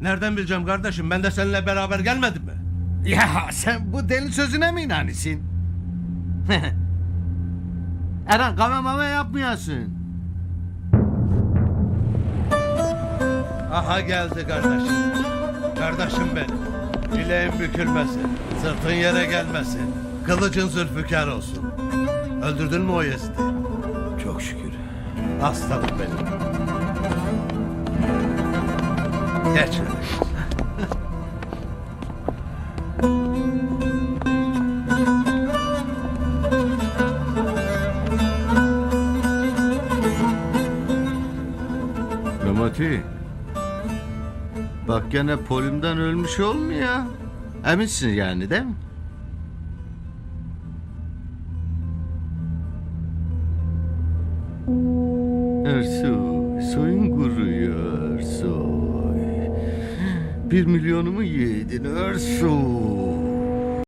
Nereden bileceğim kardeşim? Ben de seninle beraber gelmedim mi? Ya sen bu deli sözüne mi inanıyorsun? Eren kahve mama yapmıyorsun. Aha geldi kardeşim. Kardeşim benim. Bileğin bükülmesin. Sırtın yere gelmesin. Kılıcın zülfikar olsun. Öldürdün mü o Yezid'i? Çok şükür. Aslanım benim. Geç. Memati. Bak gene polimden ölmüş olmuyor. Eminsin yani değil mi? Ersoy, soyun kuruyor Ersoy. Bir milyonumu yedin Ersoy.